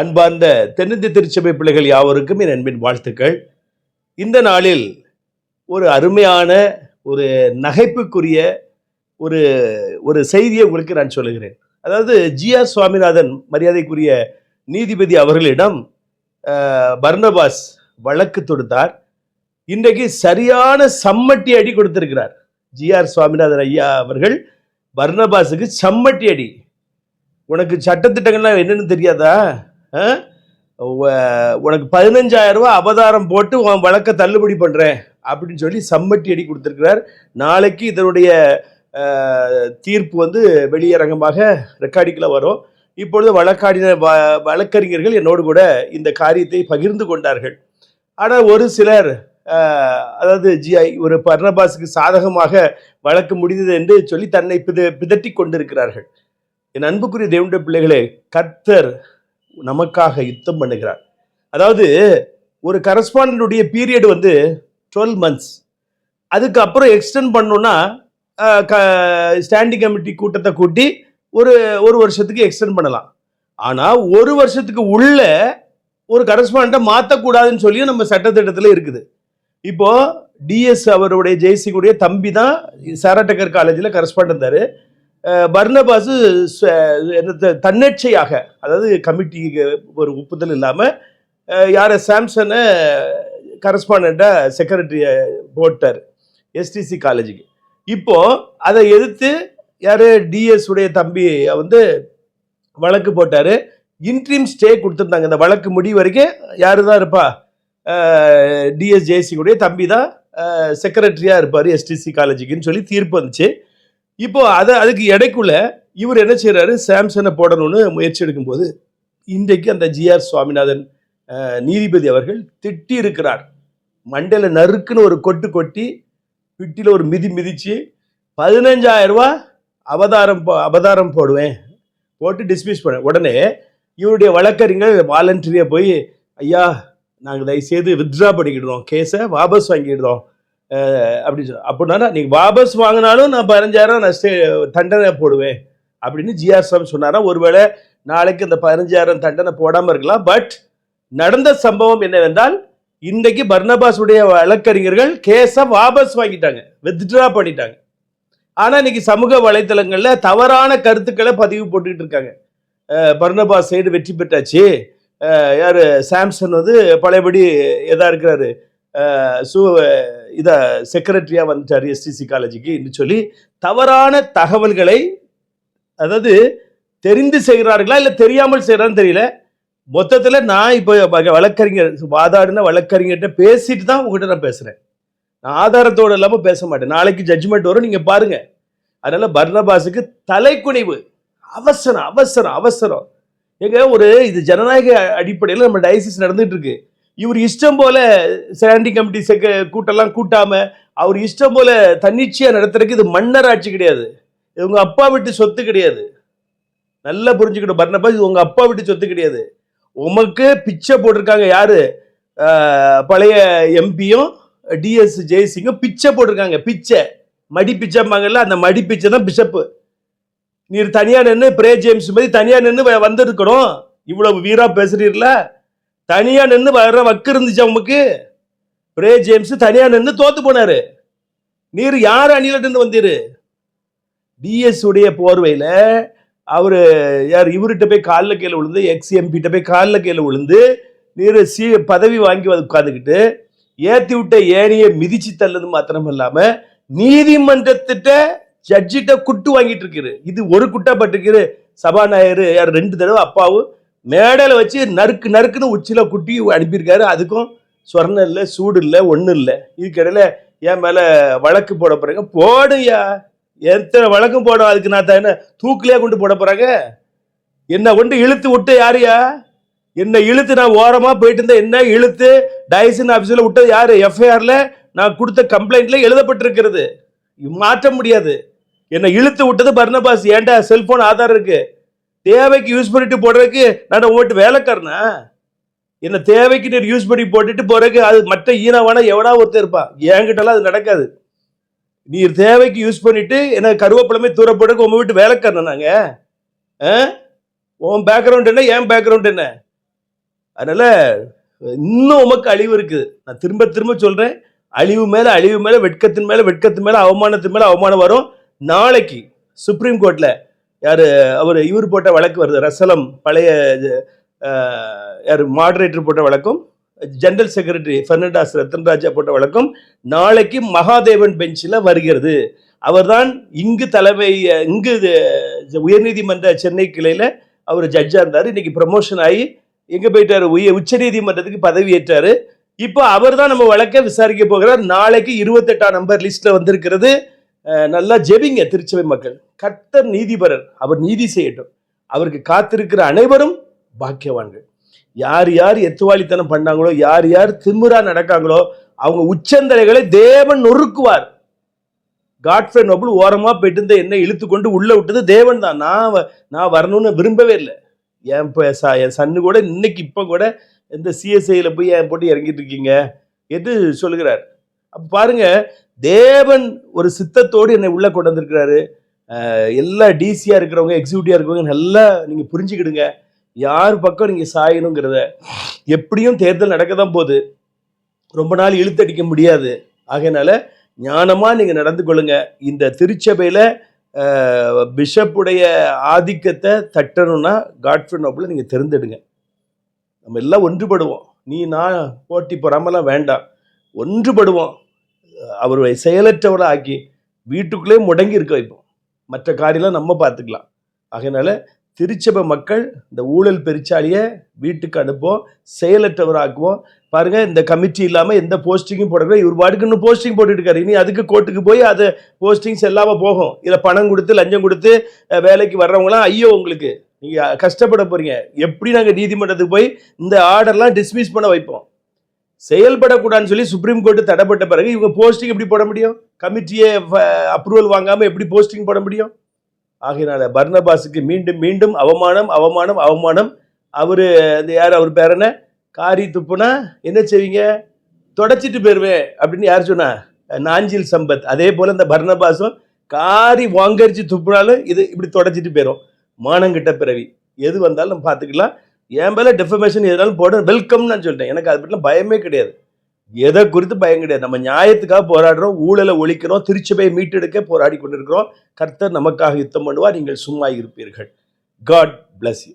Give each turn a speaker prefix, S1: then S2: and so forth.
S1: அன்பார்ந்த தென்னிந்திய திருச்சபை பிள்ளைகள் யாவருக்கும் என் அன்பின் வாழ்த்துக்கள். இந்த நாளில் ஒரு அருமையான ஒரு நகைப்புக்குரிய ஒரு ஒரு செய்தியை உங்களுக்கு நான் சொல்லுகிறேன். அதாவது ஜிஆர் சுவாமிநாதன் மரியாதைக்குரிய நீதிபதி அவர்களிடம் பர்ணபாஸ் பர்னபாஸ் வழக்கு தொடுத்தார். இன்றைக்கு சரியான சம்மட்டி அடி கொடுத்திருக்கிறார். ஜிஆர் சுவாமிநாதன் ஐயா அவர்கள் பர்னபாஸுக்கு சம்மட்டி அடி. உனக்கு சட்டத்திட்டங்கள்லாம் என்னன்னு தெரியாதா? உனக்கு பதினஞ்சாயிரம் ரூபாய் அபதாரம் போட்டு உன் வழக்க தள்ளுபடி பண்றேன் அப்படின்னு சொல்லி சம்மட்டி அடி கொடுத்திருக்கிறார். நாளைக்கு இதனுடைய தீர்ப்பு வந்து வெளியரங்கமாக ரெக்கார்டிக்கல வரும். இப்பொழுது வழக்காடின வ- வழக்கறிஞர்கள் என்னோடு கூட இந்த காரியத்தை பகிர்ந்து கொண்டார்கள். ஆனால் ஒரு சிலர் அதாவது ஜிஐ ஒரு பர்ணபாஸுக்கு சாதகமாக வழக்கு முடிந்தது என்று சொல்லி தன்னை பித பிதட்டி கொண்டிருக்கிறார்கள். என் அன்புக்குரிய தேவண்ட பிள்ளைகளே கர்த்தர் நமக்காக யுத்தம் பண்ணுகிறார். அதாவது ஒரு கரஸ்பாண்டனுடைய பீரியட் வந்து டுவெல் மந்த்ஸ் அதுக்கப்புறம் எக்ஸ்டெண்ட் பண்ணோன்னா ஸ்டாண்டிங் கமிட்டி கூட்டத்தை கூட்டி ஒரு ஒரு வருஷத்துக்கு எக்ஸ்டெண்ட் பண்ணலாம். ஆனால் ஒரு வருஷத்துக்கு உள்ள ஒரு கரஸ்பாண்டை மாற்றக்கூடாதுன்னு சொல்லியும் நம்ம சட்டத்திட்டத்தில் இருக்குது. இப்போது டிஎஸ் அவருடைய ஜெய்சிங்குடைய தம்பி தான் சாராட்டக்கர் காலேஜில் கரஸ்பாண்ட் இருந்தார் பர்னபாசு ச- அதாவது கமிட்டிக்கு ஒரு ஒப்புதல் இல்லாமல் யாரை சாம்சனை கரஸ்பாண்டாக செக்ரட்டரியை போட்டார் எஸ்டிசி காலேஜுக்கு. இப்போது அதை எதிர்த்து யார் டிஎஸ் உடைய தம்பி வந்து வழக்கு போட்டார் இன்ட்ரீம் ஸ்டே கொடுத்துருந்தாங்க இந்த வழக்கு முடிவு வரைக்கும் யார் தான் இருப்பா டிஎஸ் ஜெயசிங்குடைய தம்பி தான் செக்ரட்டரியாக இருப்பார் எஸ்டிசி காலேஜுக்குன்னு சொல்லி தீர்ப்பு வந்துச்சு. இப்போ அதை அதுக்கு இடைக்குள்ள இவர் என்ன செய்கிறாரு சாம்சனை போடணும்னு முயற்சி எடுக்கும்போது இன்றைக்கு அந்த ஜிஆர் சுவாமிநாதன் நீதிபதி அவர்கள் திட்டி இருக்கிறார். மண்டையில் நறுக்குன்னு ஒரு கொட்டு கொட்டி பிட்டியில் ஒரு மிதி மிதிச்சு பதினஞ்சாயிரம் ரூபா அவதாரம் போ- அபதாரம் போடுவேன். போட்டு டிஸ்மிஸ் பண்ண உடனே இவருடைய வழக்கறிஞர் வாலண்டரியா போய் ஐயா நாங்கள் தயவுசெய்து வித்ட்ரா பண்ணிக்கிடுறோம். கேஸை வாபஸ் வாங்கிடுறோம். அப்படி சொல் அப்படின்னா நீங்கள் வாபஸ் வாங்கினாலும் நான் பதினஞ்சாயிரம் நான் தண்டனை போடுவேன். அப்படின்னு ஜிஆர் சாமி சொன்னாரா? ஒருவேளை நாளைக்கு அந்த பதினஞ்சாயிரம் தண்டனை போடாமல் இருக்கலாம். பட் நடந்த சம்பவம் என்னவென்றால் இன்றைக்கு பர்னபாஸுடைய வழக்கறிஞர்கள் கேஸை வாபஸ் வாங்கிட்டாங்க. வித்ட்ரா பண்ணிட்டாங்க. ஆனால் இன்னைக்கு சமூக வலைத்தளங்களில் தவறான கருத்துக்களை பதிவு போட்டுக்கிட்டு இருக்காங்க. பர்னபாஸ் சைடு வெற்றி பெற்றாச்சு. யார்? சாம்சன் வந்து பழையபடி எதா இருக்கிறாரு. சு இதை செக்ரட்டரியாக வந்துட்டார் எஸ்டிசி காலேஜுக்கு சொல்லி தவறான தகவல்களை அதாவது தெரிந்து செய்கிறார்களா இல்லை தெரியாமல் செய்கிறான்னு தெரியல. மொத்தத்தில் நான் இப்போ வழக்கறிஞர் வாதாடின வழக்கறிஞர்கிட்ட பேசிட்டு தான் உங்ககிட்ட நான் பேசுகிறேன் நான் ஆதாரத்தோடு இல்லாமல் பேச மாட்டேன். நாளைக்கு ஜட்ஜ்மெண்ட் வரும் நீங்கள் பாருங்க. அதனால பர்னபாஸுக்கு தலைக்குனிவு. அவசரம் அவசரம் அவசரம். எங்க ஒரு இது ஜனநாயக அடிப்படையில் நம்ம டயசிஸ் நடந்துட்டு இருக்கு. இவர் இஷ்டம் போல ஸ்டாண்டிங் கமிட்டி செக்க கூட்டெல்லாம் கூட்டாம அவர் இஷ்டம் போல தன்னிச்சையாக நடத்துறதுக்கு இது மன்னர் ஆட்சி கிடையாது. இது அப்பா விட்டு சொத்து கிடையாது. நல்லா புரிஞ்சுக்கணும் பர்னபாஸ் இது உங்க அப்பா விட்டு சொத்து கிடையாது. உமக்கு பிச்சை போட்டிருக்காங்க யாரு? பழைய எம்பியும் டிஎஸ் ஜெய்சிங்கும் பிச்சை போட்டிருக்காங்க பிச்சை. மடி பிச்சைம்பாங்கல்ல அந்த மடி பிச்சை தான் பிஷப்பு. நீர் தனியா நின்று பிரே ஜேம்ஸ் மாதிரி தனியா நின்று வந்திருக்கணும். இவ்வளவு வீரா பேசுறீர்ல? தனியா நின்று வர வக்கு இருந்துச்சு உமக்கு? பிரே ஜேம்ஸ் தனியா நின்று தோத்து போனாரு. நீர் யார் அணியில நின்று வந்தீரு? டிஎஸ் உடைய போர்வையில அவரு யார் இவர்கிட்ட போய் காலில் கீழே விழுந்து எக்ஸ் எம்பிட்ட போய் காலில் கீழே விழுந்து நீர் சி பதவி வாங்கி உட்காந்துக்கிட்டு ஏத்தி விட்ட ஏனையை மிதிச்சு தள்ளது மாத்திரம் இல்லாம நீதிமன்றத்திட்ட ஜட்ஜிட்ட குட்டு வாங்கிட்டு இருக்குது இது ஒரு குட்டா பட்டிருக்குது சபாநாயகர் யார் ரெண்டு தடவை அப்பாவும் மேடையில் வச்சு நறுக்கு நறுக்குன்னு உச்சியில் குட்டி அனுப்பியிருக்காரு. அதுக்கும் சொர்ணம் இல்லை சூடு இல்லை ஒன்றும் இல்லை. இதுக்கிடையில என் மேலே வழக்கு போட போறாங்க. போடுயா எத்தனை வழக்கும் போடும்? அதுக்கு நான் தானே என்ன தூக்கிலே கொண்டு போட போகிறாங்க என்னை கொண்டு இழுத்து விட்டு யாரையா என்னை இழுத்து நான் ஓரமாக போயிட்டு இருந்தேன். என்ன இழுத்து? டைசன் ஆஃபீஸில் விட்டது யார்? எஃப்ஐஆரில் நான் கொடுத்த கம்ப்ளைண்ட்ல எழுதப்பட்டிருக்கிறது. மாற்ற முடியாது. என்னை இழுத்து விட்டது பர்னபாஸ் ஏன்டா? செல்ஃபோன் ஆதார் இருக்குது தேவைக்கு யூஸ் பண்ணிட்டு போடுறதுக்கு நான் ஓட்டு வேலைக்காரனா? என்ன தேவைக்கு நீர் யூஸ் பண்ணி போட்டுட்டு போறதுக்கு அது மற்ற ஈனவான எவனா ஒருத்தர் இருப்பா? என்கிட்டலாம் அது நடக்காது. நீர் தேவைக்கு யூஸ் பண்ணிட்டு என்ன கருவேப்பிலமே தூர போடுறதுக்கு உங்க வீட்டு வேலைக்காரனா நாங்க? ஆ? உன் பேக்ரவுண்ட் என்ன? என் பேக்ரவுண்ட் என்ன? அதனால இன்னும் உமக்கு அழிவு இருக்குது. நான் திரும்ப திரும்ப சொல்றேன். அழிவு மேல அழிவு மேல வெட்கத்தின் மேல வெட்கத்தின் மேல அவமானத்தின் மேல அவமானம் வரும். நாளைக்கு சுப்ரீம் கோர்ட்ல யார் அவர் இவர் போட்ட வழக்கு வருது. ரசலம் பழைய யார் மாடரேட்டர் போட்ட வழக்கும் ஜெனரல் செக்ரட்டரி பெர்னண்டாஸ் ரத்தன்ராஜா போட்ட வழக்கம் நாளைக்கு மகாதேவன் பெஞ்சில் வருகிறது. அவர்தான் இங்கு தலைமை இங்கு இது உயர்நீதிமன்ற சென்னை கிளையில் அவர் ஜட்ஜாக இருந்தார். இன்னைக்கு ப்ரமோஷன் ஆகி எங்கே போயிட்டார்? உய உச்சநீதிமன்றத்துக்கு பதவி இப்போ அவர் தான் நம்ம வழக்கை விசாரிக்க போகிறார். நாளைக்கு இருபத்தெட்டாம் நம்பர் லிஸ்ட்டில் வந்திருக்கிறது. நல்லா ஜெபிங்க திருச்சபை மக்கள். கர்த்தர் நீதிபரர் அவர் நீதி செய்யட்டும். அவருக்கு காத்திருக்கிற அனைவரும் பாக்கியவான்கள். யார் யார் எத்துவாளித்தனம் பண்ணாங்களோ யார் யார் திமுறா நடக்காங்களோ அவங்க உச்சந்தலைகளை தேவன் நொறுக்குவார். காட்ஃபே நோபல் ஓரமாக போயிட்டு இருந்த என்ன இழுத்து கொண்டு உள்ளே விட்டது தேவன் தான். நான் வ- நான் வரணும்னு விரும்பவே இல்லை. என் ப- ச- என் சன்னு கூட இன்னைக்கு இப்போ கூட இந்த சிஎஸ்ஐயில் போய் என் போட்டு இறங்கிட்டு இருக்கீங்க. எது சொல்லுகிறார்? அப்போ பாருங்க தேவன் ஒரு சித்தத்தோடு என்னை உள்ளே கொண்டு வந்திருக்கிறாரு. எல்லா டிசியாக இருக்கிறவங்க எக்ஸிக்யூட்டிவாக இருக்கிறவங்க நல்லா நீங்கள் புரிஞ்சுக்கிடுங்க. யார் பக்கம் நீங்கள் சாயணுங்கிறத. எப்படியும் தேர்தல் நடக்க தான் போகுது. ரொம்ப நாள் இழுத்தடிக்க முடியாது. ஆகையினால ஞானமாக நீங்கள் நடந்து கொள்ளுங்க. இந்த திருச்சபையில் பிஷப்புடைய ஆதிக்கத்தை தட்டணும்னா காட்ஃபே நோபிள நீங்கள் தெரிந்தெடுங்க. நம்ம எல்லாம் ஒன்றுபடுவோம். நீ நான் போட்டி பொறாமலாம் வேண்டாம். ஒன்றுபடுவோம். அவருடைய செயலற்றவரை ஆக்கி வீட்டுக்குள்ளே முடங்கி இருக்க வைப்போம். மற்ற காரியெல்லாம் நம்ம பார்த்துக்கலாம். அதனால் திருச்சபை மக்கள் இந்த ஊழல் பெருச்சாலியை வீட்டுக்கு அனுப்புவோம் செயலற்றவராக்குவோம். பாருங்க இந்த கமிட்டி இல்லாமல் எந்த போஸ்டிங்கும் போடக்கூடாது. இவர் பாட்டுக்கு இன்னும் போஸ்டிங் போட்டுட்டு இருக்காரு. இனி அதுக்கு கோர்ட்டுக்கு போய் அது போஸ்டிங்ஸ் இல்லாம போகும். இதில் பணம் கொடுத்து லஞ்சம் கொடுத்து வேலைக்கு வர்றவங்களாம் ஐயோ உங்களுக்கு. நீங்கள் கஷ்டப்பட போறீங்க. எப்படி நாங்கள் நீதிமன்றத்துக்கு போய் இந்த ஆர்டர்லாம் டிஸ்மிஸ் பண்ண வைப்போம்? செயல்படக்கூடாதுன்னு சொல்லி சுப்ரீம் கோர்ட்டு தடைப்பட்ட பிறகு இவங்க போஸ்டிங் எப்படி போட முடியும்? கமிட்டியை அப்ரூவல் வாங்காமல் எப்படி போஸ்டிங் போட முடியும்? ஆகையினால பர்னபாஸுக்கு மீண்டும் மீண்டும் அவமானம் அவமானம் அவமானம். அவர் இந்த யார் அவர் பேர் என்ன? காரி துப்புனா என்ன செய்வீங்க? தொடச்சிட்டு போயிடுவேன் அப்படின்னு யார் சொன்னா? நாஞ்சில் சம்பத். அதே போல் இந்த பர்னபாஸும் காரி வாங்கரிச்சு துப்புனாலும் இது இப்படி தொடச்சிட்டு போயிடும் மானங்கிட்ட பிறவி. எது வந்தாலும் நம்ம பார்த்துக்கலாம். என் மேல டெஃபமேஷன் எதுனாலும் போட வெல்கம்னு நான் சொல்லிட்டேன். எனக்கு அது பற்றின பயமே கிடையாது. எதை குறித்து பயம் கிடையாது. நம்ம நியாயத்துக்காக போராடுறோம் ஊழலை ஒழிக்கிறோம் திருச்சபையை மீட்டெடுக்க போராடி கொண்டிருக்கிறோம். கர்த்தர் நமக்காக யுத்தம் பண்ணுவார். நீங்கள் சும்மா இருப்பீர்கள். God bless you